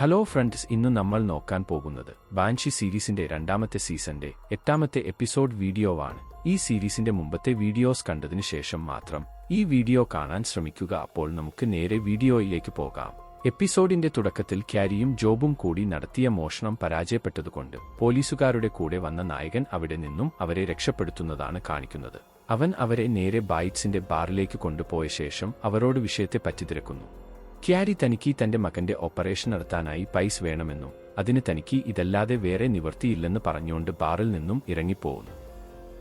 Hello friends ഇന്ന് നമ്മൾ നോക്കാൻ പോകുന്നത് ബാൻഷി സീരീസിന്റെ രണ്ടാമത്തെ സീസന്റെ എട്ടാമത്തെ എപ്പിസോഡ് വീഡിയോ ആണ്. ഈ സീരീസിന്റെ മുമ്പത്തെ വീഡിയോസ് കണ്ടതിന് ശേഷം മാത്രം ഈ വീഡിയോ കാണാൻ ശ്രമിക്കുക. അപ്പോൾ നമുക്ക് നേരെ വീഡിയോയിലേക്ക് പോകാം. എപ്പിസോഡിന്റെ തുടക്കത്തിൽ ക്യാരിയും ജോബും കൂടി നടത്തിയ മോഷണം പരാജയപ്പെട്ടതുകൊണ്ട് പോലീസുകാരുടെ കൂടെ വന്ന നായകൻ അവിടെ നിന്നും അവരെ രക്ഷപ്പെടുത്തുന്നതാണ് കാണിക്കുന്നത്. അവൻ അവരെ നേരെ ബൈറ്റ്സിന്റെ ബാറിലേക്ക് കൊണ്ടുപോയ ശേഷം അവരോട് വിഷയത്തെ പറ്റി തിരക്കുന്നു ക്യാരി തനിക്ക് തന്റെ മകന്റെ ഓപ്പറേഷൻ നടത്താനായി പൈസ വേണമെന്നും അതിന് തനിക്ക് ഇതല്ലാതെ വേറെ നിവൃത്തിയില്ലെന്ന് പറഞ്ഞുകൊണ്ട് ബാറിൽ നിന്നും ഇറങ്ങിപ്പോകുന്നു.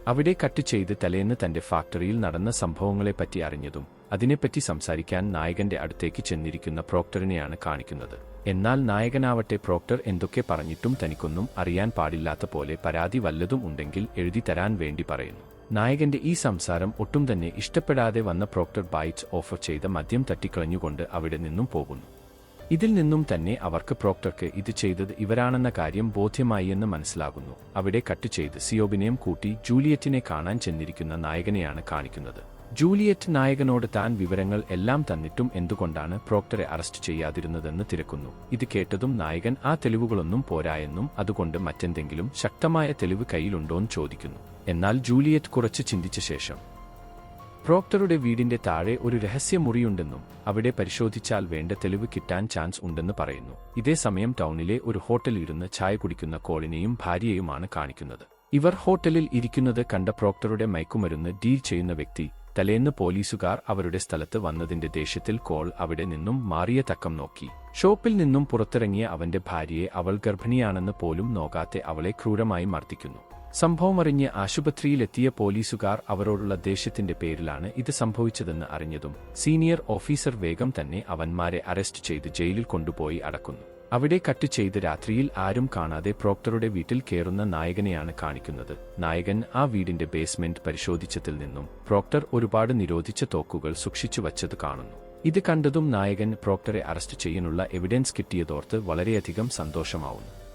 അവിടെ കട്ട് ചെയ്ത് തലേന്ന് തന്റെ ഫാക്ടറിയിൽ നടന്ന സംഭവങ്ങളെപ്പറ്റി അറിഞ്ഞതും അതിനെപ്പറ്റി സംസാരിക്കാൻ നായകന്റെ അടുത്തേക്ക് ചെന്നിരിക്കുന്ന പ്രോക്ടറിനെയാണ് കാണിക്കുന്നത്. എന്നാൽ നായകനാവട്ടെ പ്രോക്ടർ എന്തൊക്കെ പറഞ്ഞിട്ടും തനിക്കൊന്നും അറിയാൻ പാടില്ലാത്ത പോലെ പരാതി വല്ലതും ഉണ്ടെങ്കിൽ എഴുതി തരാൻ വേണ്ടി പറയുന്നു. നായകന്റെ ഈ സംസാരം ഒട്ടും തന്നെ ഇഷ്ടപ്പെടാതെ വന്ന പ്രോക്ടർ ബൈറ്റ്സ് ഓഫർ ചെയ്ത മദ്യം തട്ടിക്കളഞ്ഞുകൊണ്ട് അവിടെ നിന്നും പോകുന്നു. ഇതിൽ നിന്നും തന്നെ അവർക്ക് പ്രോക്ടർക്ക് ഇത് ചെയ്തത് ഇവരാണെന്ന കാര്യം ബോധ്യമായി എന്ന് മനസ്സിലാകുന്നു. അവിടെ കട്ട് ചെയ്ത് സിയോബിനെയും കൂട്ടി ജൂലിയറ്റിനെ കാണാൻ ചെന്നിരിക്കുന്ന നായകനെയാണ് കാണിക്കുന്നത്. ജൂലിയറ്റ് നായകനോട് താൻ വിവരങ്ങൾ എല്ലാം തന്നിട്ടും എന്തുകൊണ്ടാണ് പ്രോക്ടറെ അറസ്റ്റ് ചെയ്യാതിരുന്നതെന്ന് തിരക്കുന്നു. ഇത് കേട്ടതും നായകൻ ആ തെളിവുകളൊന്നും പോരായെന്നും അതുകൊണ്ട് മറ്റെന്തെങ്കിലും ശക്തമായ തെളിവ് കയ്യിലുണ്ടോന്ന് ചോദിക്കുന്നു. എന്നാൽ ജൂലിയറ്റ് കുറച്ച് ചിന്തിച്ച ശേഷം പ്രോക്ടറുടെ വീടിന്റെ താഴെ ഒരു രഹസ്യമുറിയുണ്ടെന്നും അവിടെ പരിശോധിച്ചാൽ വേണ്ട തെളിവ് കിട്ടാൻ ചാൻസ് ഉണ്ടെന്ന് പറയുന്നു. ഇതേ സമയം ടൗണിലെ ഒരു ഹോട്ടലിൽ ഇരുന്ന് ചായ കുടിക്കുന്ന കോളിനെയും ഭാര്യയുമാണ് കാണിക്കുന്നത്. ഇവർ ഹോട്ടലിൽ ഇരിക്കുന്നത് കണ്ട പ്രോക്ടറുടെ മയക്കുമരുന്ന് ഡീൽ ചെയ്യുന്ന വ്യക്തി തലേന്ന് പോലീസുകാർ അവരുടെ സ്ഥലത്ത് വന്നതിന്റെ ദേഷ്യത്തിൽ കോൾ അവിടെ നിന്നും മാറിയ തക്കം നോക്കി. ഷോപ്പിൽ നിന്നും പുറത്തിറങ്ങിയ അവന്റെ ഭാര്യയെ അവൾ ഗർഭിണിയാണെന്ന് പോലും നോക്കാതെ അവളെ ക്രൂരമായി മർദ്ദിക്കുന്നു. സംഭവമറിഞ്ഞ് ആശുപത്രിയിലെത്തിയ പോലീസുകാർ അവരോടുള്ള ദേഷ്യത്തിന്റെ പേരിലാണ് ഇത് സംഭവിച്ചതെന്ന് അറിഞ്ഞതും സീനിയർ ഓഫീസർ വേഗം തന്നെ അവന്മാരെ അറസ്റ്റ് ചെയ്ത് ജയിലിൽ കൊണ്ടുപോയി അടക്കുന്നു. അവിടെ കട്ട് ചെയ്ത് രാത്രിയിൽ ആരും കാണാതെ പ്രോക്ടറുടെ വീട്ടിൽ കയറുന്ന നായകനെയാണ് കാണിക്കുന്നത്. നായകൻ ആ വീടിന്റെ ബേസ്മെന്റ് പരിശോധിച്ചതിൽ നിന്നും പ്രോക്ടർ ഒരുപാട് നിരോധിച്ച തോക്കുകൾ സൂക്ഷിച്ചു വച്ചത് കാണുന്നു. ഇത് കണ്ടതും നായകൻ പ്രോക്ടറെ അറസ്റ്റ് ചെയ്യാനുള്ള എവിഡൻസ് കിട്ടിയതോർത്ത് വളരെയധികം സന്തോഷമാവുന്നു.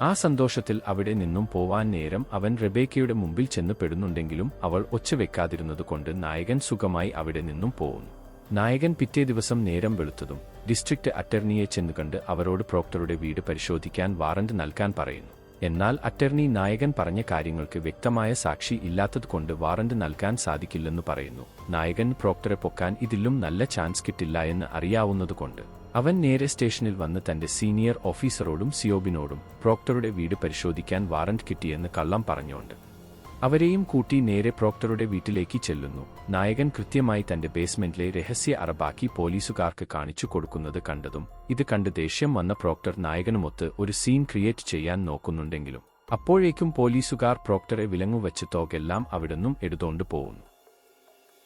ആ സന്തോഷത്തിൽ അവിടെ നിന്നും പോവാൻ നേരം അവൻ റെബേക്കയുടെ മുമ്പിൽ ചെന്ന് പെടുന്നുണ്ടെങ്കിലും അവൾ ഒച്ചവെക്കാതിരുന്നതുകൊണ്ട് നായകൻ സുഖമായി അവിടെ നിന്നും പോകുന്നു നായകൻ പിറ്റേ ദിവസം നേരം വെളുത്തതും ഡിസ്ട്രിക്ട് അറ്റർണിയെ ചെന്നുകണ്ട് അവരോട് പ്രോക്ടറുടെ വീട് പരിശോധിക്കാൻ വാറന്റ് നൽകാൻ പറയുന്നു. എന്നാൽ അറ്റർണി നായകൻ പറഞ്ഞ കാര്യങ്ങൾക്ക് വ്യക്തമായ സാക്ഷി ഇല്ലാത്തതുകൊണ്ട് വാറന്റ് നൽകാൻ സാധിക്കില്ലെന്ന് പറയുന്നു. നായകൻ പ്രോക്ടറെ പൊക്കാൻ ഇതിലും നല്ല ചാൻസ് കിട്ടില്ല എന്ന് അറിയാവുന്നതുകൊണ്ട് അവൻ നേരെ സ്റ്റേഷനിൽ വന്ന് തന്റെ സീനിയർ ഓഫീസറോടും സിയോബിനോടും പ്രോക്ടറുടെ വീട് പരിശോധിക്കാൻ വാറന്റ് കിട്ടിയെന്ന് കള്ളം പറഞ്ഞുകൊണ്ട് അവരെയും കൂട്ടി നേരെ പ്രോക്ടറുടെ വീട്ടിലേക്ക് ചെല്ലുന്നു. നായകൻ കൃത്യമായി തന്റെ ബേസ്മെന്റിലെ രഹസ്യ അറബാക്കി പോലീസുകാർക്ക് കാണിച്ചു കൊടുക്കുന്നത് കണ്ടതും ഇത് കണ്ട് ദേഷ്യം വന്ന പ്രോക്ടർ നായകനുമൊത്ത് ഒരു സീൻ ക്രിയേറ്റ് ചെയ്യാൻ നോക്കുന്നുണ്ടെങ്കിലും അപ്പോഴേക്കും പോലീസുകാർ പ്രോക്ടറെ വിലങ്ങുവച്ച് തോകെല്ലാം അവിടുന്നും എടുത്തോണ്ട് പോകുന്നു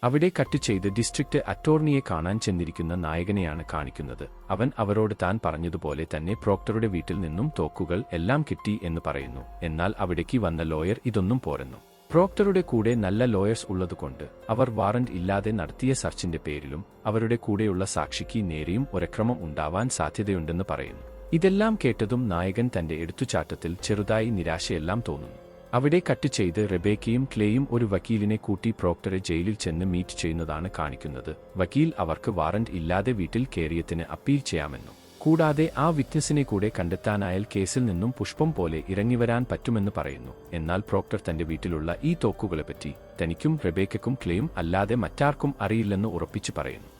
അവിടെ കട്ട് ചെയ്ത് ഡിസ്ട്രിക്ട് അറ്റോർണിയെ കാണാൻ ചെന്നിരിക്കുന്ന നായകനെയാണ് കാണിക്കുന്നത്. അവൻ അവരോട് താൻ പറഞ്ഞതുപോലെ തന്നെ പ്രോക്ടറുടെ വീട്ടിൽ നിന്നും തോക്കുകൾ എല്ലാം കിട്ടി എന്ന് പറയുന്നു. എന്നാൽ അവിടേക്ക് വന്ന ലോയർ ഇതൊന്നും പോരുന്നു. പ്രോക്ടറുടെ കൂടെ നല്ല ലോയേഴ്സ് ഉള്ളതുകൊണ്ട് അവർ വാറന്റ് ഇല്ലാതെ നടത്തിയ സർച്ചിന്റെ പേരിലും അവരുടെ കൂടെയുള്ള സാക്ഷിക്ക് നേരെയും ഒരക്രമം ഉണ്ടാവാൻ സാധ്യതയുണ്ടെന്ന് പറയുന്നു. ഇതെല്ലാം കേട്ടതും നായകൻ തന്റെ എടുത്തുചാട്ടത്തിൽ ചെറുതായി നിരാശയെല്ലാം തോന്നുന്നു. അവിടെ കട്ട് ചെയ്ത് റെബേക്കയും ക്ലേയും ഒരു വക്കീലിനെ കൂട്ടി പ്രോക്ടറെ ജയിലിൽ ചെന്ന് മീറ്റ് ചെയ്യുന്നതാണ് കാണിക്കുന്നത്. വക്കീൽ അവർക്ക് വാറന്റ് ഇല്ലാതെ വീട്ടിൽ കയറിയത്തിന് അപ്പീൽ ചെയ്യാമെന്നും കൂടാതെ ആ വിറ്റ്നസിനെ കൂടെ കണ്ടെത്താനായാൽ കേസിൽ നിന്നും പുഷ്പം പോലെ ഇറങ്ങിവരാൻ പറ്റുമെന്ന് പറയുന്നു. എന്നാൽ പ്രോക്ടർ തന്റെ വീട്ടിലുള്ള ഈ തോക്കുകളെപ്പറ്റി തനിക്കും റെബേക്കും ക്ലേയും അല്ലാതെ മറ്റാർക്കും അറിയില്ലെന്ന് ഉറപ്പിച്ചു പറയുന്നു.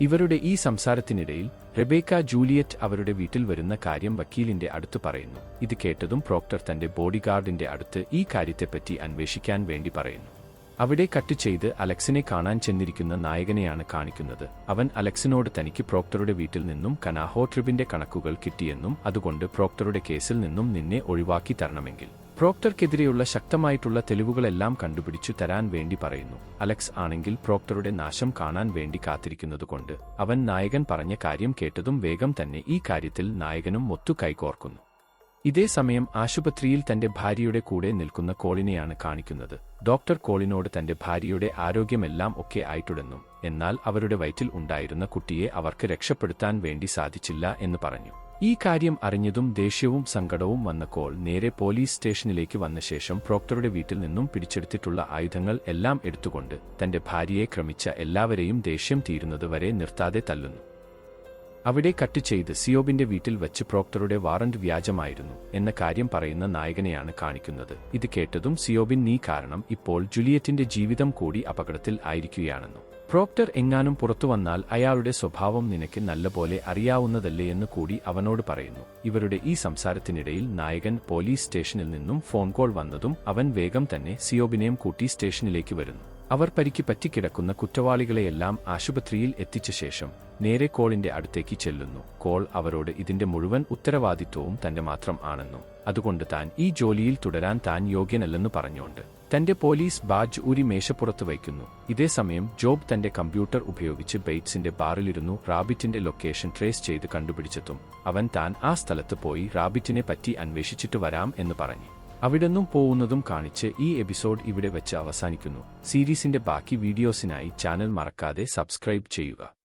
ഇവരുടെ ഈ സംസാരത്തിനിടയിൽ റെബേക്ക ജൂലിയറ്റ് അവരുടെ വീട്ടിൽ വരുന്ന കാര്യം വക്കീലിന്റെ അടുത്ത് പറയുന്നു. ഇത് കേട്ടതും പ്രോക്ടർ തന്റെ ബോഡിഗാർഡിന്റെ അടുത്ത് ഈ കാര്യത്തെപ്പറ്റി അന്വേഷിക്കാൻ വേണ്ടി പറയുന്നു. അവിടെ കട്ട് ചെയ്ത് അലക്സിനെ കാണാൻ ചെന്നിരിക്കുന്ന നായകനെയാണ് കാണിക്കുന്നത്. അവൻ അലക്സിനോട് തനിക്ക് പ്രോക്ടറുടെ വീട്ടിൽ നിന്നും കനാഹോ ട്രിബിന്റെ കണക്കുകൾ കിട്ടിയെന്നും അതുകൊണ്ട് പ്രോക്ടറുടെ കേസിൽ നിന്നും നിന്നെ ഒഴിവാക്കി തരണമെങ്കിൽ. പ്രോക്ടർക്കെതിരെയുള്ള ശക്തമായിട്ടുള്ള തെളിവുകളെല്ലാം കണ്ടുപിടിച്ചു തരാൻ വേണ്ടി പറയുന്നു. അലക്സ് ആണെങ്കിൽ പ്രോക്ടറുടെ നാശം കാണാൻ വേണ്ടി കാത്തിരിക്കുന്നതുകൊണ്ട് അവൻ നായകൻ പറഞ്ഞ കാര്യം കേട്ടതും വേഗം തന്നെ ഈ കാര്യത്തിൽ നായകനും ഒത്തു കൈകോർക്കുന്നു. ഇതേ സമയം ആശുപത്രിയിൽ തന്റെ ഭാര്യയുടെ കൂടെ നിൽക്കുന്ന കോളിനെയാണ് കാണിക്കുന്നത്. ഡോക്ടർ കോളിനോട് തന്റെ ഭാര്യയുടെ ആരോഗ്യമെല്ലാം ഒക്കെ ആയിട്ടുടെന്നും എന്നാൽ അവരുടെ വയറ്റിൽ ഉണ്ടായിരുന്ന കുട്ടിയെ അവർക്ക് രക്ഷപ്പെടുത്താൻ വേണ്ടി സാധിച്ചില്ല എന്ന് പറഞ്ഞു. ഈ കാര്യം അറിഞ്ഞതും ദേഷ്യവും സങ്കടവും വന്ന കോൾ നേരെ പോലീസ് സ്റ്റേഷനിലേക്ക് വന്ന ശേഷം പ്രോക്ടറുടെ വീട്ടിൽ നിന്നും പിടിച്ചെടുത്തിട്ടുള്ള ആയുധങ്ങൾ എല്ലാം എടുത്തുകൊണ്ട് തന്റെ ഭാര്യയെ ക്രമിച്ച എല്ലാവരെയും ദേഷ്യം തീരുന്നത് വരെ നിർത്താതെ തല്ലുന്നു. അവിടെ കട്ട് ചെയ്ത് സിയോബിന്റെ വീട്ടിൽ വച്ച് പ്രോക്ടറുടെ വാറന്റ് വ്യാജമായിരുന്നു എന്ന കാര്യം പറയുന്ന നായകനെയാണ് കാണിക്കുന്നത്. ഇത് കേട്ടതും സിയോബിൻ നീ കാരണം ഇപ്പോൾ ജൂലിയറ്റിന്റെ ജീവിതം കൂടി അപകടത്തിൽ ആയിരിക്കുകയാണെന്നു. പ്രോക്ടർ എങ്ങാനും പുറത്തു വന്നാൽ അയാളുടെ സ്വഭാവം നിനക്ക് നല്ലപോലെ അറിയാവുന്നതല്ലേ എന്ന് കൂടി അവനോട് പറയുന്നു. ഇവരുടെ ഈ സംസാരത്തിനിടയിൽ നായകൻ പോലീസ് സ്റ്റേഷനിൽ നിന്നും ഫോൺ കോൾ വന്നതും അവൻ വേഗം തന്നെ സിയോബിനെയും കൂട്ടി സ്റ്റേഷനിലേക്ക് വരുന്നു. അവർ പരിക്ക് പറ്റിക്കിടക്കുന്ന കുറ്റവാളികളെയെല്ലാം ആശുപത്രിയിൽ എത്തിച്ച ശേഷം നേരെ കോളിന്റെ അടുത്തേക്ക് ചെല്ലുന്നു. കോൾ അവരോട് ഇതിന്റെ മുഴുവൻ ഉത്തരവാദിത്വവും തന്റെ മാത്രം ആണെന്നും അതുകൊണ്ട് താൻ ഈ ജോലിയിൽ തുടരാൻ താൻ യോഗ്യനല്ലെന്ന് പറഞ്ഞുകൊണ്ട്. തന്റെ പോലീസ് ബാഡ്ജ് ഊരി മേശപ്പുറത്ത് വയ്ക്കുന്നു. ഇതേസമയം ജോബ് തന്റെ കമ്പ്യൂട്ടർ ഉപയോഗിച്ച് ബെയ്റ്റ്സിന്റെ ബാറിലിരുന്നു റാബിറ്റിന്റെ ലൊക്കേഷൻ ട്രേസ് ചെയ്ത് കണ്ടുപിടിച്ചെത്തും അവൻ താൻ ആ സ്ഥലത്ത് പോയി റാബിറ്റിനെ പറ്റി അന്വേഷിച്ചിട്ട് വരാം എന്ന് പറഞ്ഞു. അവിടെന്നും പോകുന്നതും കാണിച്ച് ഈ എപ്പിസോഡ് ഇവിടെ വെച്ച് അവസാനിക്കുന്നു. സീരീസിന്റെ ബാക്കി വീഡിയോസിനായി ചാനൽ മറക്കാതെ സബ്സ്ക്രൈബ് ചെയ്യുക.